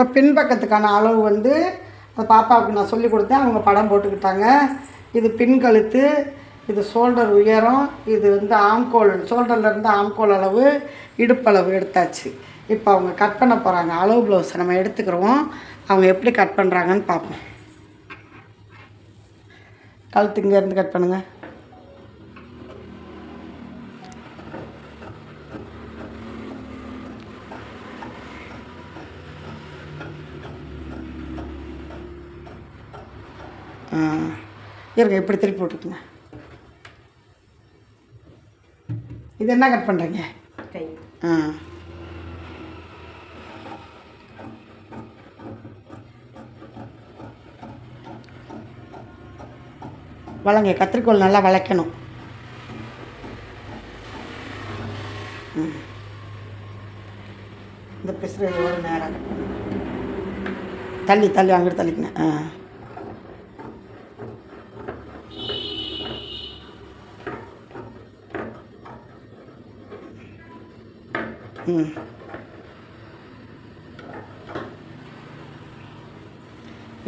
இப்போ பின்பக்கத்துக்கான அளவு வந்து அந்த பாப்பாவுக்கு நான் சொல்லி கொடுத்தேன் அவங்க படம் போட்டுக்கிட்டாங்க. இது பின் கழுத்து இது ஷோல்டர் உயரம் இது வந்து ஆம்கோல் ஷோல்டர்லேருந்து ஆம்கோல் அளவு இடுப்பளவு எடுத்தாச்சு. இப்போ அவங்க கட் பண்ண போகிறாங்க அளவு ப்ளவுஸை நம்ம எடுத்துக்கிறோம் அவங்க எப்படி கட் பண்ணுறாங்கன்னு பார்ப்போம். கழுத்து இங்கேருந்து கட் பண்ணுங்கள் ஆ இருங்க இப்படி திருப்பி விட்டுக்குங்க இது என்ன கட் பண்ணுறீங்க கை. ஆ. வளங்க கத்திரிக்கோல் நல்லா வளைக்கணும். இந்த பிசுறு ஒரு நேரம். தள்ளி தள்ளி அங்கிட்டு தள்ளிக்கினேன் ஆ.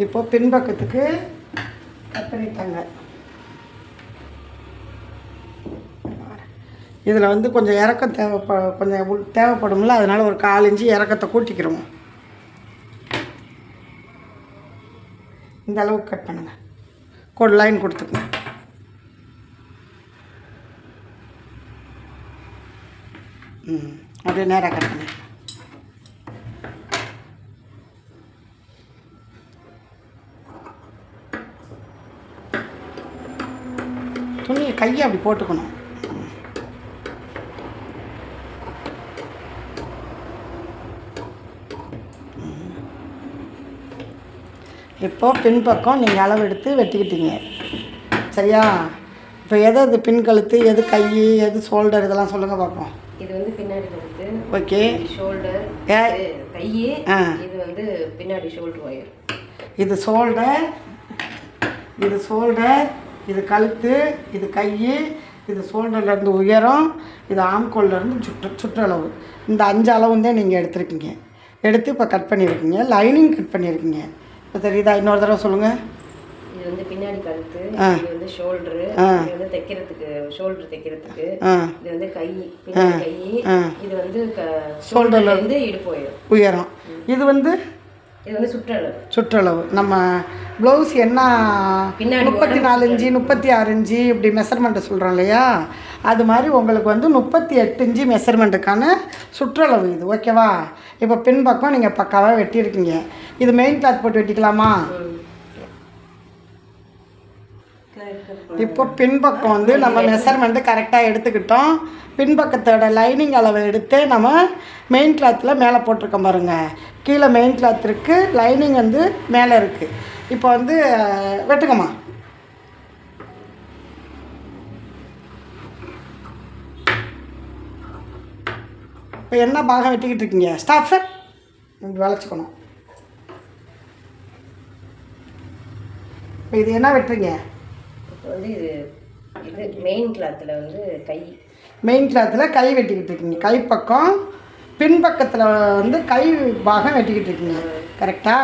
இப்போ பின்பக்கத்துக்கு கட் பண்ணிட்டாங்க இதில் வந்து கொஞ்சம் இறக்கம் தேவைப்ப கொஞ்சம் உள் தேவைப்படும்ல அதனால் ஒரு கால் இஞ்சி இறக்கத்தை கூட்டிக்கிறோம். இந்த அளவுக்கு கட் பண்ணுங்கள் கோட் லைன் கொடுத்துக்கோங்க. ம். அப்படியே நேராக கட் பண்ணி. துணியை கையை அப்படி போட்டுக்கணும். இப்போ பின்பக்கம் நீங்கள் அளவு எடுத்து வெட்டிக்கிட்டீங்க. சரியா? இப்போ எது எது பின் கழுத்து எது கை எது ஷோல்டர் இதெல்லாம் சொல்லுங்கள் பார்ப்போம். இது வந்து பின்னாடி கழுத்து ஓகே. ஷோல்டர். கை. இது வந்து பின்னாடி ஷோல்டர் ஒயர் இது ஷோல்டர் இது ஷோல்டர் இது கழுத்து இது கை இது ஷோல்டர்லேருந்து உயரம் இது ஆம்கோல்லேருந்து சுற்று சுற்றளவு. இந்த அஞ்சு அளவு தான் நீங்கள் எடுத்திருக்கீங்க. எடுத்து இப்போ கட் பண்ணியிருக்கீங்க. லைனிங் கட் பண்ணியிருக்கீங்க. இப்போ தெரியுதா? இன்னொரு தடவை சொல்லுங்கள் இது வந்து பின்னாடி கழுத்து. இது வந்து ஷோல்டரு. இது வந்து தைக்கிறதுக்கு ஷோல்டர் தைக்கிறதுக்கு இது வந்து கை பின்னாடி கை. இது வந்து ஷோல்டர்ல இருந்து இடுப்பு உயரம். இது வந்து? இது வந்து சுற்றளவு. சுற்றளவு. நம்ம ப்ளவுஸ் என்ன? முப்பத்தி நாலு இன்ச்சு முப்பத்தி ஆறு இன்ச்சு இப்படி மெஷர்மெண்ட்டு சொல்கிறோம் இல்லையா? அது மாதிரி உங்களுக்கு வந்து முப்பத்தி எட்டு இன்ச்சு மெஷர்மெண்ட்டுக்கான சுற்றளவு இது. ஓகேவா இப்போ பின்பக்கம் நீங்கள் பக்காவாக வெட்டியிருக்கீங்க. இது மெயின் கிளாத் போட்டு வெட்டிக்கலாமா? இப்போ பின்பக்கம் வந்து நம்ம மெஷர்மெண்ட்டு கரெக்டாக எடுத்துக்கிட்டோம். பின்பக்கத்தோட லைனிங் அளவை எடுத்து நம்ம மெயின் கிளாத்தில் மேலே போட்டிருக்கோம் பாருங்கள் கீழே மெயின் கிளாத் இருக்குது லைனிங் வந்து மேலே இருக்குது இப்போ வந்து வெட்டுக்கம்மா இப்போ என்ன பாகம் வெட்டிக்கிட்டு இருக்கீங்க? ஸ்டாஃப் இப்படி வளைச்சிக்கணும் இப்போ இது என்ன வெட்டுறீங்க? வந்து இது இது மெயின் கிளாத்தில் வந்து கை. மெயின் கிளாத்தில் கை வெட்டிக்கிட்டு இருக்கீங்க. கைப்பக்கம் பின்பக்கத்தில் வந்து கை பாகம் வெட்டிக்கிட்டு இருக்கீங்க. கரெக்டா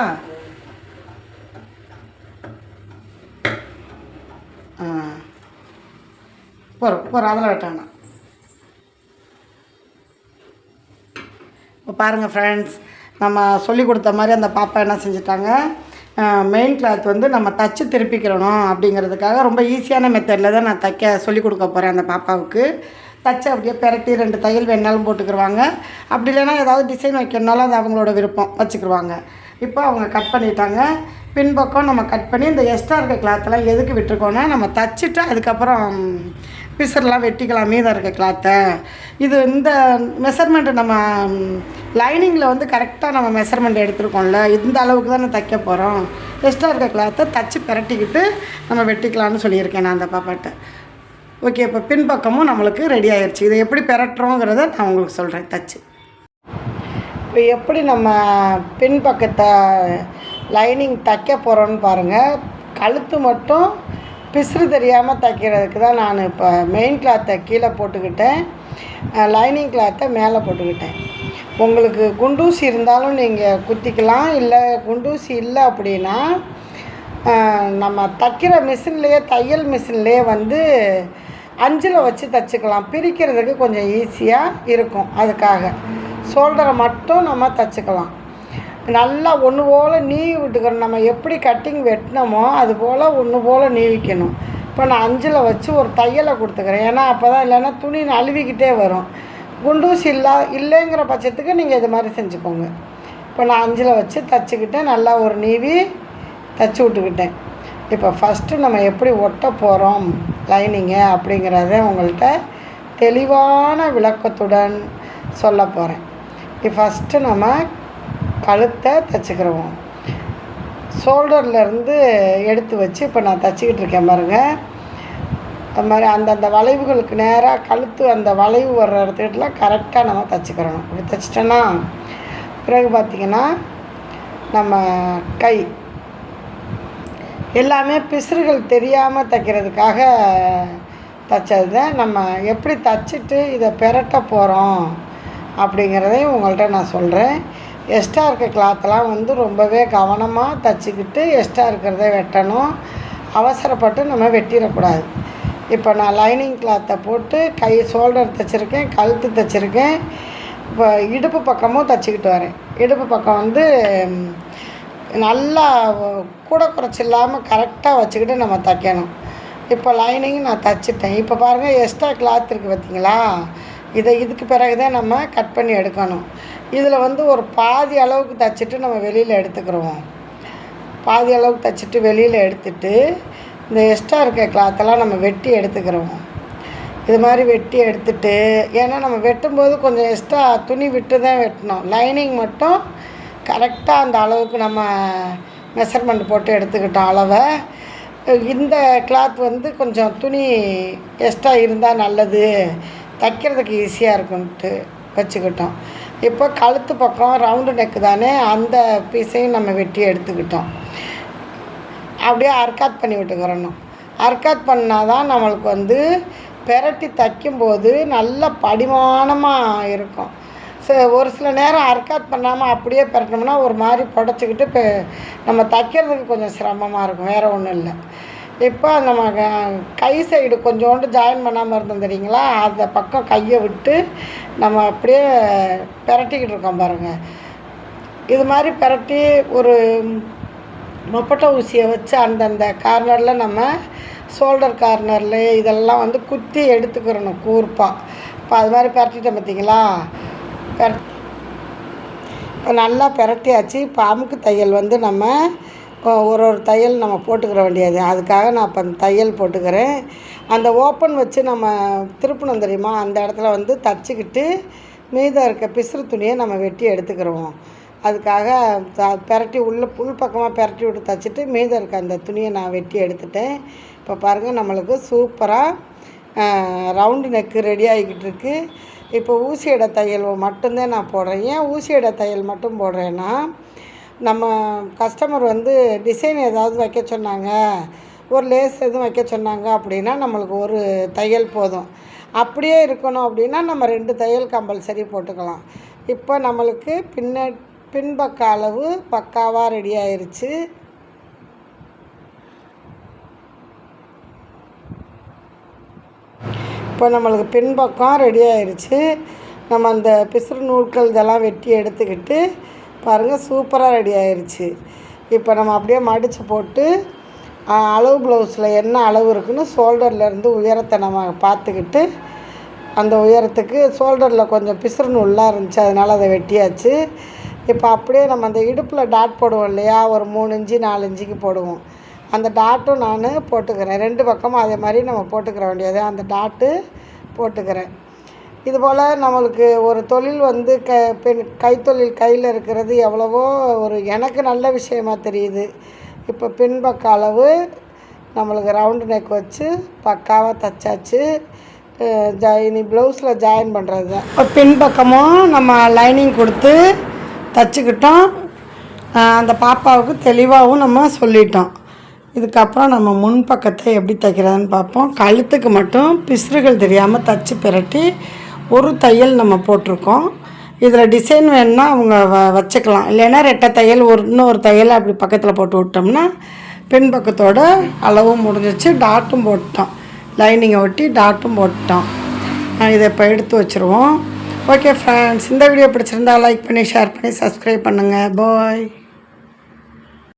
ஆ? போகிறோம் போகிறோம் அதில் வெட்டானா இப்போ பாருங்கள் ஃப்ரெண்ட்ஸ் நம்ம சொல்லி கொடுத்த மாதிரி அந்த பாப்பா என்ன செஞ்சிட்டாங்க? மெயின் கிளாத் வந்து நம்ம தச்சு திருப்பிக்கிறணும் அப்படிங்கிறதுக்காக ரொம்ப ஈஸியான மெத்தடில் தான் நான் தைக்க சொல்லிக் கொடுக்க போகிறேன் அந்த பாப்பாவுக்கு. தச்சு அப்படியே பெரட்டி ரெண்டு தையல் வேணாலும் போட்டுக்கிருவாங்க. அப்படி இல்லைன்னா ஏதாவது டிசைன் வைக்கணுனாலும் அது அவங்களோட விருப்பம் வச்சுக்கிருவாங்க. இப்போ அவங்க கட் பண்ணிட்டாங்க. பின்பக்கம் நம்ம கட் பண்ணி இந்த எக்ஸ்ட்ரா இருக்க கிளாத்தெல்லாம் எதுக்கு விட்டுருக்கோன்னா நம்ம தச்சுட்டு அதுக்கப்புறம் பிசர்லாம் வெட்டிக்கலாம். மீதம் இருக்க கிளாத்தை இது இந்த மெஷர்மெண்ட்டு நம்ம லைனிங்கில் வந்து கரெக்டாக நம்ம மெஷர்மெண்ட் எடுத்துருக்கோம்ல இந்த அளவுக்கு தானே தைக்க போகிறோம் எக்ஸ்ட்ரா இருக்க கிளாத்தை தச்சு பிரட்டிக்கிட்டு நம்ம வெட்டிக்கலாம்னு சொல்லியிருக்கேன் நான் அந்த பாப்பாட்ட. ஓகே இப்போ பின்பக்கமும் நம்மளுக்கு ரெடி ஆயிடுச்சு இதை எப்படி பெரட்டுறோங்கிறத நான் உங்களுக்கு சொல்கிறேன் தச்சு. இப்போ எப்படி நம்ம பின்பக்கத்தை லைனிங் தைக்க போகிறோன்னு பாருங்கள் கழுத்து மட்டும் பிசுறு தெரியாமல் தைக்கிறதுக்கு தான் நான் இப்போ மெயின் கிளாத்தை கீழே போட்டுக்கிட்டேன். லைனிங் கிளாத்தை மேலே போட்டுக்கிட்டேன். உங்களுக்கு குண்டூசி இருந்தாலும் நீங்கள் குத்திக்கலாம். இல்லை குண்டூசி இல்லை அப்படின்னா நம்ம தைக்கிற மிஷின்லேயே தையல் மிஷின்லேயே வந்து அஞ்சில் வச்சு தைச்சிக்கலாம். பிரிக்கிறதுக்கு கொஞ்சம் ஈஸியாக இருக்கும். அதுக்காக ஷோல்டரை மட்டும் நம்ம தைச்சிக்கலாம். நல்லா ஒன்று போல் நீவி விட்டுக்கிறோம் நம்ம எப்படி கட்டிங் வெட்டினோமோ அது போல் ஒன்று போல் நீவிக்கணும். இப்போ நான் அஞ்சில் வச்சு ஒரு தையலை கொடுத்துக்கிறேன். ஏன்னா அப்போ தான் இல்லைன்னா துணி நழுவிக்கிட்டே வரும். குண்டூசி இல்லா இல்லைங்கிற பட்சத்துக்கு நீங்கள் இது மாதிரி செஞ்சுக்கோங்க. இப்போ நான் அஞ்சில் வச்சு தச்சுக்கிட்டேன். நல்லா ஒரு நீவி தச்சு விட்டுக்கிட்டேன். இப்போ ஃபஸ்ட்டு நம்ம எப்படி ஒட்ட போகிறோம் லைனிங்கை அப்படிங்கிறத உங்கள்கிட்ட தெளிவான விளக்கத்துடன் சொல்ல போகிறேன் இப்போ ஃபஸ்ட்டு நம்ம கழுத்தை தைச்சிக்கிறோம் ஷோல்டர்லேருந்து எடுத்து வச்சு இப்போ நான் தச்சுக்கிட்டு இருக்கேன் பாருங்கள் அது மாதிரி அந்தந்த வளைவுகளுக்கு நேராக கழுத்து அந்த வளைவு வர்ற இடத்துக்கிட்டலாம் கரெக்டாக நம்ம தச்சுக்கிறணும். இப்படி தைச்சிட்டோன்னா பிறகு பார்த்திங்கன்னா நம்ம கை எல்லாமே பிசுறுகள் தெரியாமல் தைக்கிறதுக்காக தைச்சது தான் நம்ம எப்படி தைச்சிட்டு இதை பெரட்ட போகிறோம் அப்படிங்கிறதையும் உங்கள்கிட்ட நான் சொல்கிறேன் எக்ஸ்ட்ரா இருக்க கிளாத்தெலாம் வந்து ரொம்பவே கவனமாக தைச்சிக்கிட்டு எக்ஸ்ட்ரா இருக்கிறத வெட்டணும். அவசரப்பட்டு நம்ம வெட்டிடக்கூடாது. இப்போ நான் லைனிங் கிளாத்தை போட்டு கை ஷோல்டர் தைச்சிருக்கேன் கழுத்து தைச்சிருக்கேன். இப்போ இடுப்பு பக்கமும் தைச்சிக்கிட்டு வரேன். இடுப்பு பக்கம் வந்து நல்லா கூட குறைச்சி இல்லாமல் கரெக்டாக வச்சுக்கிட்டு நம்ம தைக்கணும். இப்போ லைனிங் நான் தைச்சிட்டேன். இப்போ பாருங்கள் எக்ஸ்ட்ரா கிளாத் இருக்குது பார்த்தீங்களா? இதை இதுக்கு பிறகு தான் நம்ம கட் பண்ணி எடுக்கணும். இதில் வந்து ஒரு பாதி அளவுக்கு தைச்சிட்டு நம்ம வெளியில் எடுத்துக்கிறோம் பாதி அளவுக்கு தைச்சிட்டு வெளியில் எடுத்துட்டு இந்த எக்ஸ்ட்ரா இருக்க கிளாத்தெல்லாம் நம்ம வெட்டி எடுத்துக்கிறோம் இது மாதிரி வெட்டி எடுத்துட்டு ஏன்னா நம்ம வெட்டும்போது கொஞ்சம் எக்ஸ்ட்ரா துணி விட்டு தான் வெட்டணும். லைனிங் மட்டும் கரெக்டாக அந்த அளவுக்கு நம்ம மெஷர்மெண்ட் போட்டு எடுத்துக்கிட்டோம் அளவை. இந்த கிளாத் வந்து கொஞ்சம் துணி எக்ஸ்ட்ரா இருந்தால் நல்லது. தைக்கிறதுக்கு ஈஸியாக இருக்குன்ட்டு வச்சுக்கிட்டோம். இப்போ கழுத்து பக்கம் ரவுண்டு நெக்கு தானே அந்த பீஸையும் நம்ம வெட்டி எடுத்துக்கிட்டோம். அப்படியே அர்க்காத் பண்ணி விட்டுக்கிறணும். அர்க்காத் பண்ணால் தான் நம்மளுக்கு வந்து பெரட்டி தைக்கும்போது நல்ல படிமானமாக இருக்கும். ச ஒரு சில நேரம் அர்க்காத் பண்ணாமல் அப்படியே பெரட்டினோம்னா ஒரு மாதிரி புடச்சிக்கிட்டு இப்போ நம்ம தைக்கிறதுக்கு கொஞ்சம் சிரமமாக இருக்கும். வேறு ஒன்றும் இல்லை. இப்போ நம்ம க- கை சைடு கொஞ்சோண்டு ஜாயின் பண்ணாமல் இருந்தோம் தெரியுங்களா? அந்த பக்கம் கையை விட்டு நம்ம அப்படியே பெரட்டிக்கிட்டு இருக்கோம் பாருங்கள் இது மாதிரி பெரட்டி ஒரு முப்பட்டை ஊசியை வச்சு அந்தந்த கார்னரில் நம்ம ஷோல்டர் கார்னரில் இதெல்லாம் வந்து குத்தி எடுத்துக்கிறணும் கூர்ப்பாக இப்போ அது மாதிரி பெரட்டிட்டேன் பார்த்தீங்களா? பெர இப்போ நல்லா பெரட்டியாச்சு. இப்போ அமுக்கு தையல் வந்து நம்ம ஒரு ஒரு தையல் நம்ம போட்டுக்கிற வேண்டியது. அதுக்காக நான் இப்போ அந்த தையல் போட்டுக்கிறேன். அந்த ஓப்பன் வச்சு நம்ம திருப்பணும் தெரியுமா? அந்த இடத்துல வந்து தச்சுக்கிட்டு மீதம் இருக்க பிசுறு துணியை நம்ம வெட்டி எடுத்துக்கிறோம் அதுக்காக த- பெரட்டி உள்ள புல் பக்கமாக பெரட்டி விட்டு தச்சுட்டு மீதம் இருக்க அந்த துணியை நான் வெட்டி எடுத்துட்டேன். இப்போ பாருங்கள் நம்மளுக்கு சூப்பராக ரவுண்டு நெக்கு ரெடி ஆகிக்கிட்டு இருக்கு. இப்போ ஊசியடை தையல் மட்டும்தான் நான் போடுறேன். ஏன் ஊசியடை தையல் மட்டும் போடுறேன்னா நம்ம கஸ்டமர் வந்து டிசைன் ஏதாவது வைக்க சொன்னாங்க ஒரு லேஸ் எதுவும் வைக்க சொன்னாங்க அப்படின்னா நம்மளுக்கு ஒரு தையல் போதும். அப்படியே இருக்கணும் அப்படின்னா நம்ம ரெண்டு தையல் கம்பல்சரி போட்டுக்கலாம். இப்போ நம்மளுக்கு பின்ன பின்பக்க அளவு பக்காவாக ரெடி ஆயிடுச்சு இப்போ நம்மளுக்கு பின்பக்கம் ரெடி ஆயிடுச்சு நம்ம அந்த பிசுறு நூல்கள் இதெல்லாம் வெட்டி எடுத்துக்கிட்டு பாருங்கள் சூப்பராக ரெடி ஆயிடுச்சு இப்போ நம்ம அப்படியே மடித்து போட்டு அளவு ப்ளவுஸில் என்ன அளவு இருக்குன்னு ஷோல்டர்லேருந்து உயரத்தை நம்ம பார்த்துக்கிட்டு அந்த உயரத்துக்கு ஷோல்டரில் கொஞ்சம் பிசுறு உள்ளாக இருந்துச்சு அதனால் அதை வெட்டியாச்சு. இப்போ அப்படியே நம்ம அந்த இடுப்பில் டாட் போடுவோம் இல்லையா ஒரு மூணு இஞ்சி நாலு இஞ்சிக்கு போடுவோம். அந்த டாட்டும் நான் போட்டுக்கிறேன். ரெண்டு பக்கமும் அதே மாதிரி நம்ம போட்டுக்கிற வேண்டியது. அந்த டாட்டு போட்டுக்கிறேன். இதுபோல் நம்மளுக்கு ஒரு தொழில் வந்து க பெண் கைத்தொழில் கையில் இருக்கிறது எவ்வளவோ ஒரு எனக்கு நல்ல விஷயமா தெரியுது. இப்போ பின்பக்க அளவு நம்மளுக்கு ரவுண்டு நெக் வச்சு பக்காவாக தைச்சாச்சு. ஜா- இனி ப்ளவுஸில் ஜாயின் பண்ணுறது தான் இப்போ பின்பக்கமும் நம்ம லைனிங் கொடுத்து தச்சுக்கிட்டோம். அந்த பாப்பாவுக்கு தெளிவாகவும் நம்ம சொல்லிட்டோம். இதுக்கப்புறம் நம்ம முன்பக்கத்தை எப்படி தைக்கிறதுன்னு பார்ப்போம். கழுத்துக்கு மட்டும் பிசுறுகள் தெரியாமல் தச்சு பிரட்டி ஒரு தையல் நம்ம போட்டிருக்கோம். இதில் டிசைன் வேணும்னா அவங்க வ வச்சுக்கலாம். இல்லைன்னா ரெட்டை தையல் ஒரு இன்னொரு தையல் அப்படி பக்கத்தில் போட்டு விட்டோம்னா பின் பக்கத்தோட அளவும் முடிஞ்சிச்சு. டாட்டும் போட்டோம். லைனிங்கை ஒட்டி டாட்டும் போட்டோம். இதை இப்போ எடுத்து வச்சுருவோம். ஓகே ஃப்ரெண்ட்ஸ் இந்த வீடியோ பிடிச்சிருந்தா லைக் பண்ணி ஷேர் பண்ணி சப்ஸ்கிரைப் பண்ணுங்கள் பாய்